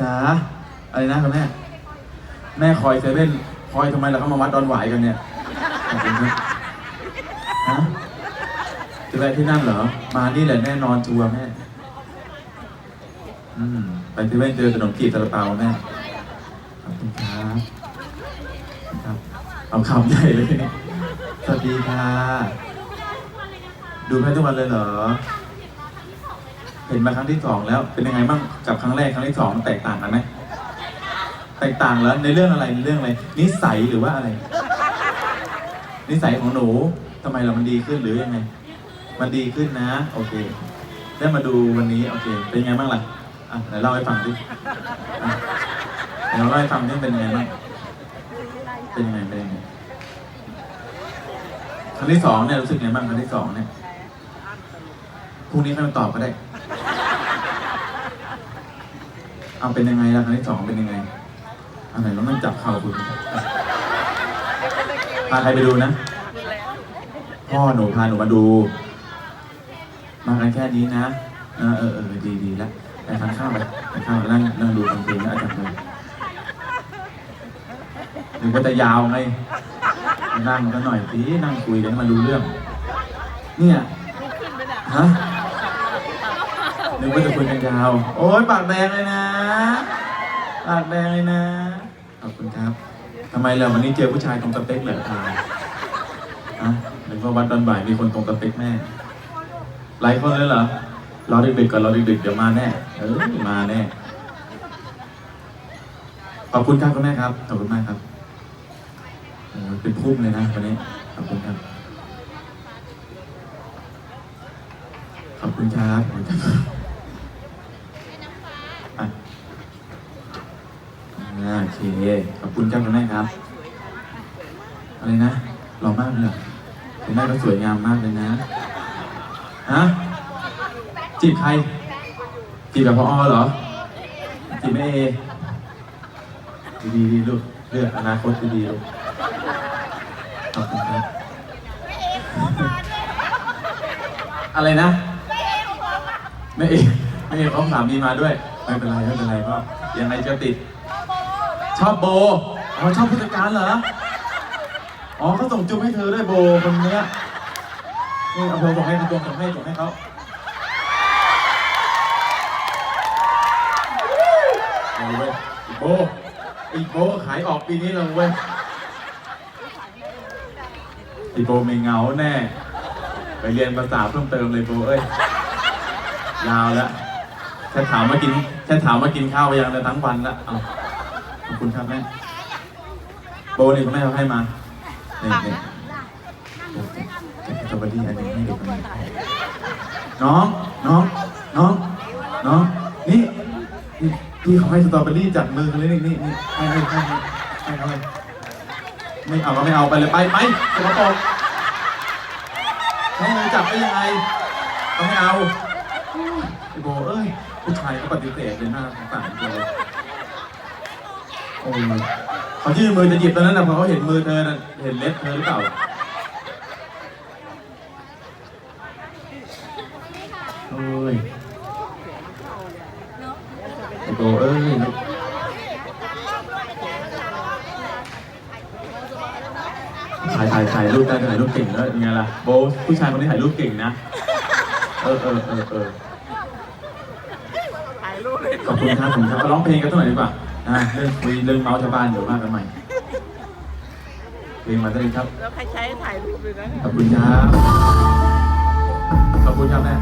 จ๋าอะไรนะคุณแม่ แม่คอยเซเว่นคอยทำไมเราเข้ามาวัดดอนหวายกันเนี่ยขอบคุณครับฮะจะไปที่นั่นเหรอ มานี่แหละแน่นอนชัวร์แม่ อืม ไปเซเว่นเจอขนมจีบซาลาเปาแม่ขอบคุณครับครับ เอาคำใหญ่เลยเนี่ยสวัสดีค่ะ ดูแม่ทุกวันเลยเหรอ เห็นมาครั้งที่สองแล้วเป็นยังไงบ้างกับครั้งแรกครั้งที่สองแตกต่างกันไหมแตกต่างแล้วในเรื่องอะไรในเรื่องอะไรนิสัยหรือว่าอะไร นิสัยของหนูทำไมเรามันดีขึ้นหรือยังไง มันดีขึ้นนะ โอเค ได้มาดูวันนี้โอเค เป็นยังไงบ้างล่ะอะไหนเล่าให้ฟังดิอะไหนเล่าให้ฟังดิเป็นยังไงบ้างเป็นยังไงเป็นยังไงครั้งที่สองเนี่ยรู้สึกไงบ้างครั้งที่สองเนี่ยพรุ่งนี้ค่อยมาตอบก็ได้ เอาเป็นยังไงล่ะครั้งที่สองเป็นยังไงอันไหนเราต้องจับเข่าคุณพาใครไปดูนะ พ่อหนูพาหนูมาดู มากันแค่นี้นะ เออเออเออดีดีแล้วไปทานข้าวไปทานข้าวนั่งนั่งดูฟังเพลงแล้วอาจารย์เลยหรือว่าจะยาวไงนั่งกันหน่อยสินั่งคุยกันมันรู้เรื่อง เนี่ยฮะ นึกว่าจะคุยกันยาว โอ๊ยปากแดงเลยนะ ปากแดงเลยนะ ขอบคุณครับทำไมเราวันนี้เจอผู้ชายตรงสเปคเหรอทายอะหรือว่าวัดดอนบ่ายมีคนตรงสเปคแม่หลายคนเลยเหรอ รอดึกๆก่อนรอดึกๆเดี๋ยวมาแน่ เออมาแน่ ขอบคุณครับคุณแม่ครับ ขอบคุณมากครับโอ้ยเป็นพุ่มเลยนะวันนี้ ขอบคุณครับ ขอบคุณครับขอบคุณครับอะอ่าโอเค ขอบคุณครับคุณแม่ครับ อะไรนะหล่อมากเลยเหรอคุณแม่ก็สวยงามมากเลยนะ ฮะ จีบใคร จีบแบบพออเหรอ จีบแม่เอดีดีดีลูก เลือกอนาคตที่ดีลูก ขอบคุณครับ อะไรนะแม่เอแม่เอเขาสามีมาด้วย ไม่เป็นไรไม่เป็นไรก็ยังไงจะติด ชอบโบอ๋อชอบผู้จัดการเหรอ อ๋อเขาส่งจุ๊บให้เธอด้วยโบคนเนี้ยนี่เอาโบส่งให้คุณตวส่งให้ส่งให้เขาเอาเว้ยอีโบอีโบขายออกปีนี้เลยเว้ยอีโบไม่เหงาแน่ ไปเรียนภาษาเพิ่มเติมเลยโบเอ้ย ยาวแล้วแค่ถามมากินแค่ถามมากินข้าวไปยังเลยทั้งวันละเอา ขอบคุณครับแม่โบนี่คุณแม่เขาให้มาเนี่ยเนี่ยสวัสดีอันนี้ให้เด็กคนนี้น้องน้องน้องน้องนี่นี่พี่เขาให้สตรอเบอรี่จากมือเลยนี่นี่นี่ให้ให้ให้ให้ให้เขาเลยไม่เอาก็ไม่เอาไปเลยไปไปสกปรกให้มือจับได้ยังไงเขาไม่เอาไอ้โบเอ้ยผู้ชายก็ปฏิเสธเลยหน้าสงสารเลยโอ้ย เขายื่นมือจะหยิบตอนนั้นนะพอเขาเห็นมือเธอน่ะเห็นเล็บเธอหรือเปล่าโอ้ยไอ้โบเอ้ยถ่ายถ่ายถ่ายรูปได้ถ่ายรูปเก่งแล้วยังไงล่ะโบผู้ชายคนนี้ถ่ายรูปเก่งนะเออเออเออเออถ่ายรูปเลยขอบคุณครับผมครับมาร้องเพลงกันสักหน่อยดีกว่า อ่าเรื่องคุยเรื่องเมาส์ชาวบ้านเดี๋ยวว่ากันใหม่เพลงมาได้เลยครับ แล้วใครใช้ถ่ายรูปเลยนะ ขอบคุณครับ ขอบคุณครับแม่